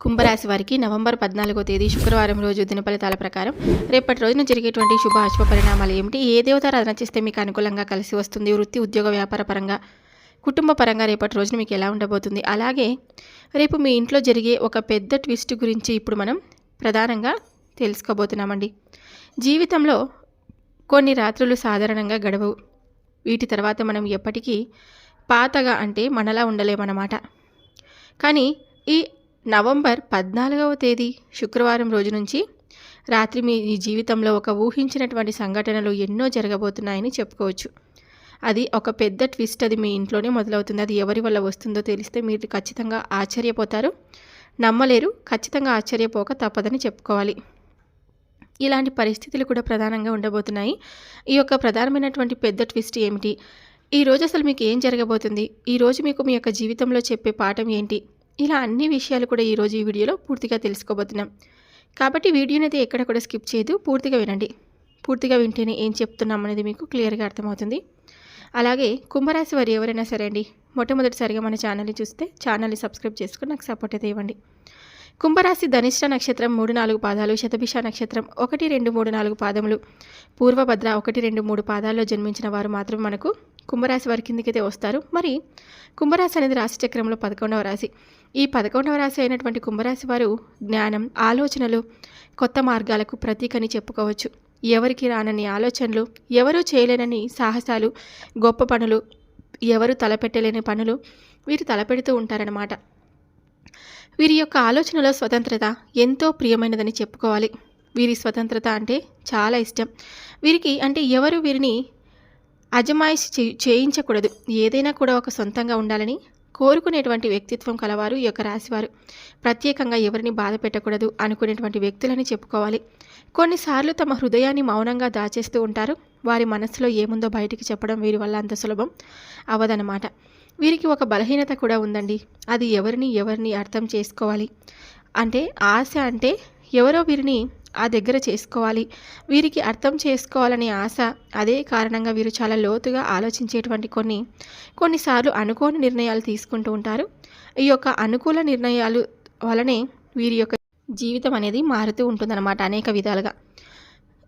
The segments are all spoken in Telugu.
కుంభరాశి వారికి నవంబర్ పద్నాలుగో తేదీ శుక్రవారం రోజు దినఫలితాల ప్రకారం రేపటి రోజున జరిగేటువంటి శుభ అశుభ పరిణామాలు ఏమిటి? ఏ దేవతారాధన చేస్తే మీకు అనుకూలంగా కలిసి వస్తుంది? వృత్తి ఉద్యోగ వ్యాపార పరంగా కుటుంబ పరంగా రేపటి రోజున మీకు ఎలా ఉండబోతుంది? అలాగే రేపు మీ ఇంట్లో జరిగే ఒక పెద్ద ట్విస్ట్ గురించి ఇప్పుడు మనం ప్రధానంగా తెలుసుకోబోతున్నామండి. జీవితంలో కొన్ని రాత్రులు సాధారణంగా గడవవు. వీటి తర్వాత మనం ఎప్పటికీ పాతగా అంటే మనలా ఉండలేమన్నమాట. కానీ ఈ నవంబర్ పద్నాలుగవ తేదీ శుక్రవారం రోజు నుంచి రాత్రి మీ జీవితంలో ఒక ఊహించినటువంటి సంఘటనలు ఎన్నో జరగబోతున్నాయని చెప్పుకోవచ్చు. అది ఒక పెద్ద ట్విస్ట్ అది మీ ఇంట్లోనే మొదలవుతుంది. అది ఎవరి వల్ల వస్తుందో తెలిస్తే మీరు ఖచ్చితంగా ఆశ్చర్యపోతారు. నమ్మలేరు ఖచ్చితంగా ఆశ్చర్యపోక తప్పదని చెప్పుకోవాలి. ఇలాంటి పరిస్థితులు కూడా ప్రధానంగా ఉండబోతున్నాయి. ఈ యొక్క ప్రధానమైనటువంటి పెద్ద ట్విస్ట్ ఏమిటి? ఈ రోజు అసలు మీకు ఏం జరగబోతుంది? ఈరోజు మీకు మీ యొక్క జీవితంలో చెప్పే పాఠం ఏంటి? ఇలా అన్ని విషయాలు కూడా ఈరోజు ఈ వీడియోలో పూర్తిగా తెలుసుకోబోతున్నాం. కాబట్టి వీడియోని అయితే ఎక్కడ కూడా స్కిప్ చేయదు పూర్తిగా వినండి. పూర్తిగా వింటేనే ఏం చెప్తున్నాం అనేది మీకు క్లియర్గా అర్థమవుతుంది. అలాగే కుంభరాశి వారు ఎవరైనా సరే అండి మొట్టమొదటిసారిగా మన ఛానల్ని చూస్తే ఛానల్ని సబ్స్క్రైబ్ చేసుకుని నాకు సపోర్ట్ అయితే ఇవ్వండి. కుంభరాశి ధనిష్ట నక్షత్రం మూడు నాలుగు పాదాలు శతభిష నక్షత్రం ఒకటి రెండు మూడు నాలుగు పాదములు. పూర్వభద్ర ఒకటి రెండు మూడు పాదాల్లో జన్మించిన వారు మాత్రం మనకు కుంభరాశి వారి కిందికైతే వస్తారు. మరి కుంభరాశి అనేది రాశి చక్రంలో పదకొండవ రాశి. ఈ పదకొండవ రాశి అయినటువంటి కుంభరాశి వారు జ్ఞానం ఆలోచనలు కొత్త మార్గాలకు ప్రతీకని చెప్పుకోవచ్చు. ఎవరికి రానని ఆలోచనలు ఎవరూ చేయలేనని సాహసాలు గొప్ప పనులు ఎవరు తలపెట్టలేని పనులు వీరు తలపెడుతూ ఉంటారన్నమాట. వీరి యొక్క ఆలోచనలో స్వతంత్రత ఎంతో ప్రియమైనదని చెప్పుకోవాలి. వీరి స్వతంత్రత అంటే చాలా ఇష్టం. వీరికి అంటే ఎవరు వీరిని అజమాయిషి చేయించకూడదు. ఏదైనా కూడా ఒక సొంతంగా ఉండాలని కోరుకునేటువంటి వ్యక్తిత్వం కలవారు ఈ యొక్క రాశివారు. ప్రత్యేకంగా ఎవరిని బాధ పెట్టకూడదు అనుకునేటువంటి వ్యక్తులని చెప్పుకోవాలి. కొన్నిసార్లు తమ హృదయాన్ని మౌనంగా దాచేస్తూ ఉంటారు. వారి మనసులో ఏముందో బయటికి చెప్పడం వీరి వల్ల అంత సులభం అవదనమాట వీరికి ఒక బలహీనత కూడా ఉందండి. అది ఎవరిని ఎవరిని అర్థం చేసుకోవాలి? అంటే ఆశ అంటే ఎవరో వీరిని ఆ దగ్గర చేసుకోవాలి. వీరికి అర్థం చేసుకోవాలనే ఆశ అదే కారణంగా వీరు చాలా లోతుగా ఆలోచించేటువంటి కొన్ని కొన్నిసార్లు అనుకోని నిర్ణయాలు తీసుకుంటూ ఉంటారు. ఈ యొక్క అనుకూల నిర్ణయాలు వలనే వీరి యొక్క జీవితం అనేది మారుతూ ఉంటుందన్నమాట అనేక విధాలుగా.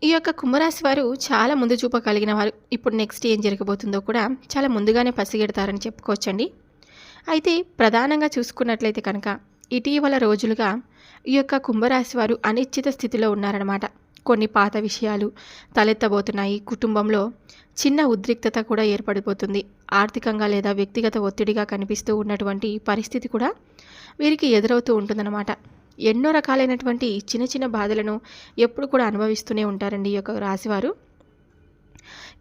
ఈ యొక్క కుంభరాశి వారు చాలా ముందు చూప కలిగిన వారు. ఇప్పుడు నెక్స్ట్ ఏం జరగబోతుందో కూడా చాలా ముందుగానే పసిగెడతారని చెప్పుకోవచ్చండి. అయితే ప్రధానంగా చూసుకున్నట్లయితే కనుక ఇటీవల రోజులుగా ఈ యొక్క కుంభరాశి వారు అనిశ్చిత స్థితిలో ఉన్నారనమాట కొన్ని పాత విషయాలు తలెత్తబోతున్నాయి. కుటుంబంలో చిన్న ఉద్రిక్తత కూడా ఏర్పడిపోతుంది. ఆర్థికంగా లేదా వ్యక్తిగత ఒత్తిడిగా కనిపిస్తూ ఉన్నటువంటి పరిస్థితి కూడా వీరికి ఎదురవుతూ ఉంటుందన్నమాట. ఎన్నో రకాలైనటువంటి చిన్న చిన్న బాధలను ఎప్పుడు కూడా అనుభవిస్తూనే ఉంటారండి ఈ యొక్క రాశివారు.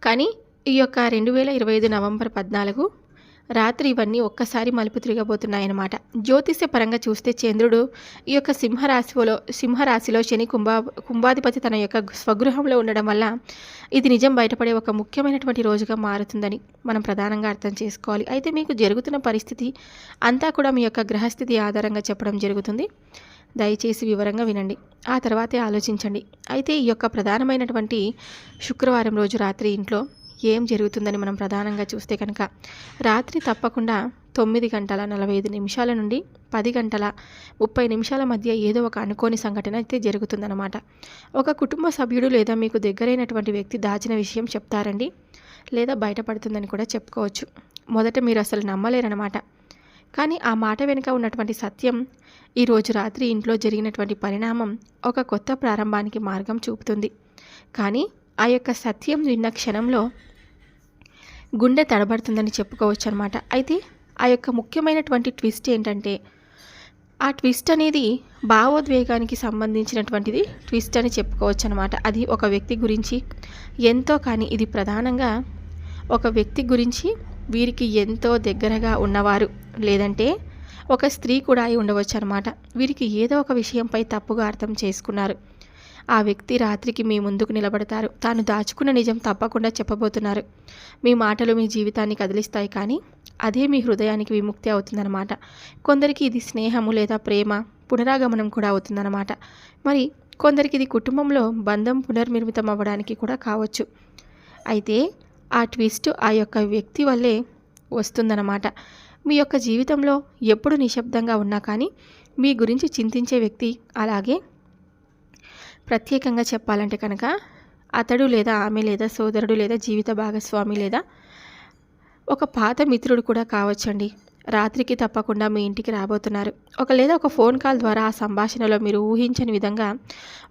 కానీ ఈ యొక్క రెండు వేల ఇరవై ఐదు నవంబర్ పద్నాలుగు రాత్రి ఇవన్నీ ఒక్కసారి మలుపు తిరగబోతున్నాయన్నమాట. జ్యోతిష్య పరంగా చూస్తే చంద్రుడు ఈ యొక్క సింహరాశిలో సింహరాశిలో శని కుంభా కుంభాధిపతి తన యొక్క స్వగృహంలో ఉండడం వల్ల ఇది నిజం బయటపడే ఒక ముఖ్యమైనటువంటి రోజుగా మారుతుందని మనం ప్రధానంగా అర్థం చేసుకోవాలి. అయితే మీకు జరుగుతున్న పరిస్థితి అంతా కూడా మీ యొక్క గ్రహస్థితి ఆధారంగా చెప్పడం జరుగుతుంది. దయచేసి వివరంగా వినండి. ఆ తర్వాతే ఆలోచించండి. అయితే ఈ యొక్క ప్రధానమైనటువంటి శుక్రవారం రోజు రాత్రి ఇంట్లో ఏం జరుగుతుందని మనం ప్రధానంగా చూస్తే కనుక రాత్రి తప్పకుండా తొమ్మిది గంటల నలభై ఐదు నిమిషాల నుండి పది గంటల ముప్పై నిమిషాల మధ్య ఏదో ఒక అనుకోని సంఘటన అయితే జరుగుతుందన్నమాట. ఒక కుటుంబ సభ్యుడు లేదా మీకు దగ్గరైనటువంటి వ్యక్తి దాచిన విషయం చెప్తారండి లేదా బయటపడుతుందని కూడా చెప్పుకోవచ్చు. మొదట మీరు అసలు నమ్మలేరన్నమాట. కానీ ఆ మాట వెనుక ఉన్నటువంటి సత్యం ఈరోజు రాత్రి ఇంట్లో జరిగినటువంటి పరిణామం ఒక కొత్త ప్రారంభానికి మార్గం చూపుతుంది. కానీ ఆ యొక్క సత్యం విన్న క్షణంలో గుండె తడబడుతుందని చెప్పుకోవచ్చు అనమాట అయితే ఆ యొక్క ముఖ్యమైనటువంటి ట్విస్ట్ ఏంటంటే ఆ ట్విస్ట్ అనేది భావోద్వేగానికి సంబంధించినటువంటిది ట్విస్ట్ అని చెప్పుకోవచ్చు అనమాట అది ఒక వ్యక్తి గురించి ఎంతో కానీ ఇది ప్రధానంగా ఒక వ్యక్తి గురించి వీరికి ఎంతో దగ్గరగా ఉన్నవారు. లేదంటే ఒక స్త్రీ కూడా అయి ఉండవచ్చు అనమాట వీరికి ఏదో ఒక విషయంపై తప్పుగా అర్థం చేసుకున్నారు. ఆ వ్యక్తి రాత్రికి మీ ముందుకు నిలబడతారు. తాను దాచుకున్న నిజం తప్పకుండా చెప్పబోతున్నారు. మీ మాటలు మీ జీవితాన్ని కదిలిస్తాయి కానీ అదే మీ హృదయానికి విముక్తి అవుతుందన్నమాట. కొందరికి ఇది స్నేహము లేదా ప్రేమ పునరాగమనం కూడా అవుతుందన్నమాట. మరి కొందరికి ఇది కుటుంబంలో బంధం పునర్నిర్మితం అవ్వడానికి కూడా కావచ్చు. అయితే ఆ ట్విస్ట్ ఆ యొక్క వ్యక్తి వల్లే వస్తుందన్నమాట. మీ యొక్క జీవితంలో ఎప్పుడు నిశ్శబ్దంగా ఉన్నా కానీ మీ గురించి చింతించే వ్యక్తి అలాగే ప్రత్యేకంగా చెప్పాలంటే కనుక అతడు లేదా ఆమె లేదా సోదరుడు లేదా జీవిత భాగస్వామి లేదా ఒక పాత మిత్రుడు కూడా కావచ్చండి. రాత్రికి తప్పకుండా మీ ఇంటికి రాబోతున్నారు. ఒక లేదా ఒక ఫోన్ కాల్ ద్వారా ఆ సంభాషణలో మీరు ఊహించని విధంగా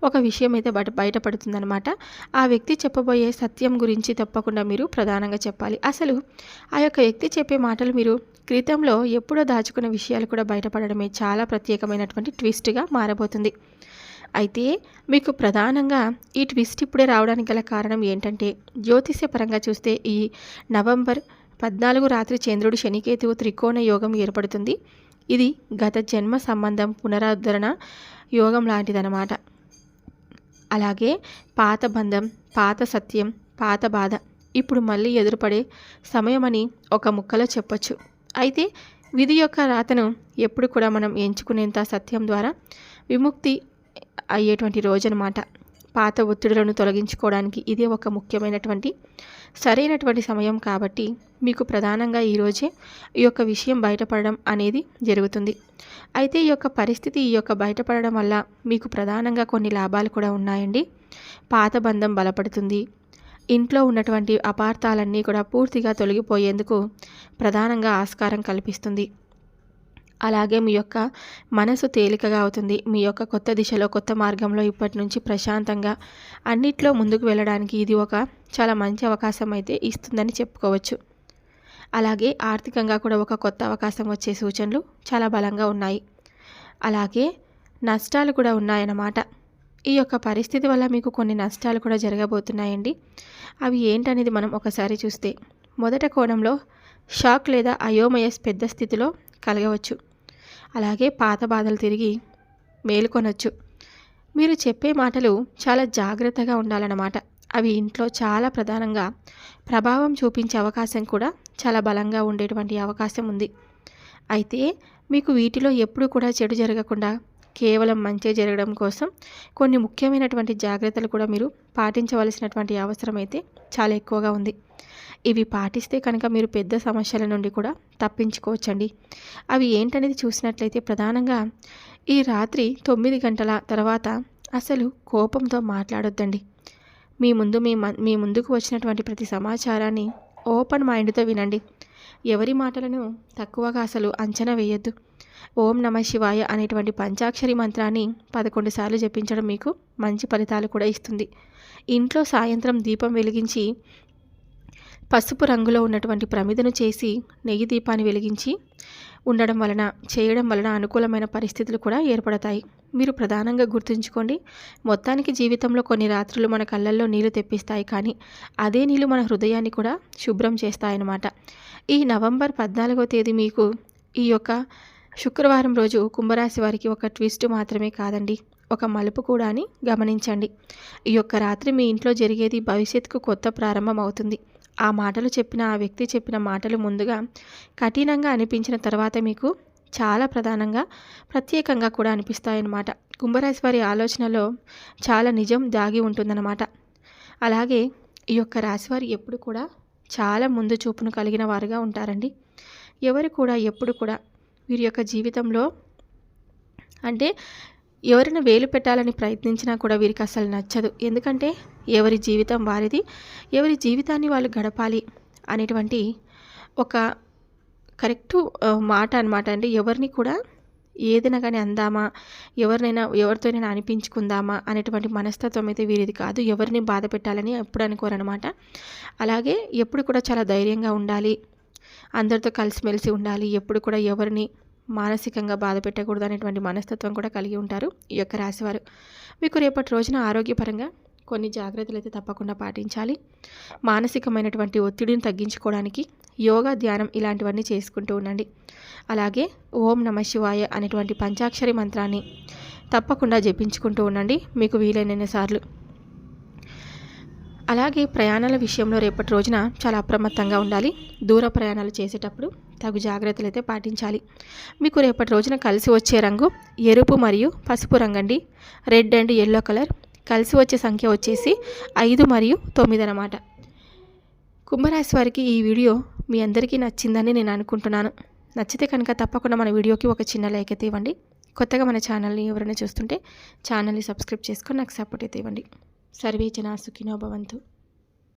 ఒక విషయం అయితే బయట బయటపడుతుందనమాట ఆ వ్యక్తి చెప్పబోయే సత్యం గురించి తప్పకుండా మీరు ప్రధానంగా చెప్పాలి. అసలు ఆ యొక్క వ్యక్తి చెప్పే మాటలు మీరు క్రితంలో ఎప్పుడో దాచుకున్న విషయాలు కూడా బయటపడడమే చాలా ప్రత్యేకమైనటువంటి ట్విస్ట్గా మారబోతుంది. అయితే మీకు ప్రధానంగా ఈ ట్విస్ట్ ఇప్పుడే రావడానికి గల కారణం ఏంటంటే జ్యోతిష్యపరంగా చూస్తే ఈ నవంబర్ పద్నాలుగు రాత్రి చంద్రుడు శనికేతువు త్రికోణ యోగం ఏర్పడుతుంది. ఇది గత జన్మ సంబంధం పునరుద్ధరణ యోగం లాంటిదన్నమాట. అలాగే పాత బంధం పాత సత్యం పాత బాధ ఇప్పుడు మళ్ళీ ఎదురుపడే సమయమని ఒక ముక్కలో చెప్పొచ్చు. అయితే విధి యొక్క రాతను ఎప్పుడు కూడా మనం ఎంచుకునేంత సత్యం ద్వారా విముక్తి అయ్యేటువంటి రోజు అనమాట పాత ఒత్తిడులను తొలగించుకోవడానికి ఇదే ఒక ముఖ్యమైనటువంటి సరైనటువంటి సమయం కాబట్టి మీకు ప్రధానంగా ఈరోజే ఈ యొక్క విషయం బయటపడడం అనేది జరుగుతుంది. అయితే ఈ యొక్క పరిస్థితి ఈ యొక్క బయటపడడం వల్ల మీకు ప్రధానంగా కొన్ని లాభాలు కూడా ఉన్నాయండి. పాత బంధం బలపడుతుంది. ఇంట్లో ఉన్నటువంటి అపార్థాలన్నీ కూడా పూర్తిగా తొలగిపోయేందుకు ప్రధానంగా ఆస్కారం కల్పిస్తుంది. అలాగే మీ యొక్క మనసు తేలికగా అవుతుంది. మీ యొక్క కొత్త దిశలో కొత్త మార్గంలో ఇప్పటి నుంచి ప్రశాంతంగా అన్నిట్లో ముందుకు వెళ్ళడానికి ఇది ఒక చాలా మంచి అవకాశం అయితే ఇస్తుందని చెప్పుకోవచ్చు. అలాగే ఆర్థికంగా కూడా ఒక కొత్త అవకాశం వచ్చే సూచనలు చాలా బలంగా ఉన్నాయి. అలాగే నష్టాలు కూడా ఉన్నాయన్నమాట. ఈ యొక్క పరిస్థితి వల్ల మీకు కొన్ని నష్టాలు కూడా జరగబోతున్నాయండి. అవి ఏంటనేది మనం ఒకసారి చూస్తే మొదట కోణంలో షాక్ లేదా అయోమయస్ పెద్ద స్థితిలో కలగవచ్చు. అలాగే పాత బాధలు తిరిగి మేలుకొనొచ్చు. మీరు చెప్పే మాటలు చాలా జాగ్రత్తగా ఉండాలన్నమాట. అవి ఇంట్లో చాలా ప్రధానంగా ప్రభావం చూపించే అవకాశం కూడా చాలా బలంగా ఉండేటువంటి అవకాశం ఉంది. అయితే మీకు వీటిలో ఎప్పుడు కూడా చెడు జరగకుండా కేవలం మంచి జరగడం కోసం కొన్ని ముఖ్యమైనటువంటి జాగ్రత్తలు కూడా మీరు పాటించవలసినటువంటి అవసరం అయితే చాలా ఎక్కువగా ఉంది. ఇవి పాటిస్తే కనుక మీరు పెద్ద సమస్యల నుండి కూడా తప్పించుకోవచ్చండి. అవి ఏంటనేది చూసినట్లయితే ప్రధానంగా ఈ రాత్రి తొమ్మిది గంటల తర్వాత అసలు కోపంతో మాట్లాడొద్దండి. మీ ముందు మీ మీ ముందుకు వచ్చినటువంటి ప్రతి సమాచారాన్ని ఓపెన్ మైండ్తో వినండి. ఎవరి మాటలను తక్కువగా అసలు అంచనా వేయొద్దు. ఓం నమ శివాయ అనేటువంటి పంచాక్షరి మంత్రాన్ని పదకొండు సార్లు జపించడం మీకు మంచి ఫలితాలు కూడా ఇస్తుంది. ఇంట్లో సాయంత్రం దీపం వెలిగించి పసుపు రంగులో ఉన్నటువంటి ప్రమిదను చేసి నెయ్యి దీపాన్ని వెలిగించి ఉండడం వలన చేయడం వలన అనుకూలమైన పరిస్థితులు కూడా ఏర్పడతాయి. మీరు ప్రధానంగా గుర్తుంచుకోండి మొత్తానికి జీవితంలో కొన్ని రాత్రులు మన కళ్ళల్లో నీళ్ళు తెప్పిస్తాయి కానీ అదే నీళ్ళు మన హృదయాన్ని కూడా శుభ్రం చేస్తాయన్నమాట. ఈ నవంబర్ పద్నాలుగో తేదీ మీకు ఈ యొక్క శుక్రవారం రోజు కుంభరాశి వారికి ఒక ట్విస్ట్ మాత్రమే కాదండి ఒక మలుపు కూడా అని గమనించండి. ఈ యొక్క రాత్రి మీ ఇంట్లో జరిగేది భవిష్యత్తుకు కొత్త ప్రారంభం అవుతుంది. ఆ మాటలు చెప్పిన ఆ వ్యక్తి చెప్పిన మాటలు ముందుగా కఠినంగా అనిపించిన తర్వాత మీకు చాలా ప్రధానంగా ప్రత్యేకంగా కూడా అనిపిస్తాయన్నమాట. కుంభరాశి వారి ఆలోచనలో చాలా నిజం దాగి ఉంటుందన్నమాట. అలాగే ఈ యొక్క రాశివారు ఎప్పుడు కూడా చాలా ముందు చూపును కలిగిన వారుగా ఉంటారండి. ఎవరు కూడా ఎప్పుడు కూడా వీరి యొక్క జీవితంలో అంటే ఎవరిని వేలు పెట్టాలని ప్రయత్నించినా కూడా వీరికి అసలు నచ్చదు. ఎందుకంటే ఎవరి జీవితం వారిది ఎవరి జీవితాన్ని వాళ్ళు గడపాలి అనేటువంటి ఒక కరెక్ట్ మాట అనమాట అంటే ఎవరిని కూడా ఏదైనా కానీ అందామా ఎవరినైనా ఎవరితోనైనా అనిపించుకుందామా అనేటువంటి మనస్తత్వం అయితే వీరిది కాదు. ఎవరిని బాధ పెట్టాలని ఎప్పుడు అనుకోరనమాట అలాగే ఎప్పుడు కూడా చాలా ధైర్యంగా ఉండాలి అందరితో కలిసిమెలిసి ఉండాలి ఎప్పుడు కూడా ఎవరిని మానసికంగా బాధ పెట్టకూడదు అనేటువంటి మనస్తత్వం కూడా కలిగి ఉంటారు ఈ యొక్క రాశివారు. మీకు రేపటి రోజున ఆరోగ్యపరంగా కొన్ని జాగ్రత్తలు అయితే తప్పకుండా పాటించాలి. మానసికమైనటువంటి ఒత్తిడిని తగ్గించుకోవడానికి యోగా ధ్యానం ఇలాంటివన్నీ చేసుకుంటూ ఉండండి. అలాగే ఓం నమ శివాయ అనేటువంటి పంచాక్షరి మంత్రాన్ని తప్పకుండా జపించుకుంటూ ఉండండి. మీకు వీలైన సార్లు. అలాగే ప్రయాణాల విషయంలో రేపటి రోజున చాలా అప్రమత్తంగా ఉండాలి. దూర ప్రయాణాలు చేసేటప్పుడు తగు జాగ్రత్తలు అయితే పాటించాలి. మీకు రేపటి రోజున కలిసి వచ్చే రంగు ఎరుపు మరియు పసుపు రంగండి. రెడ్ అండ్ ఎల్లో కలర్ కలిసి వచ్చే సంఖ్య వచ్చేసి ఐదు మరియు తొమ్మిది అన్నమాట. కుంభరాశి వారికి ఈ వీడియో మీ అందరికీ నచ్చిందని నేను అనుకుంటున్నాను. నచ్చితే కనుక తప్పకుండా మన వీడియోకి ఒక చిన్న లైక్ అయితే ఇవ్వండి. కొత్తగా మన ఛానల్ని ఎవరైనా చూస్తుంటే ఛానల్ని సబ్స్క్రైబ్ చేసుకొని నాకు సపోర్ట్ అయితే ఇవ్వండి. సర్వే జన సుఖినో భవంతు.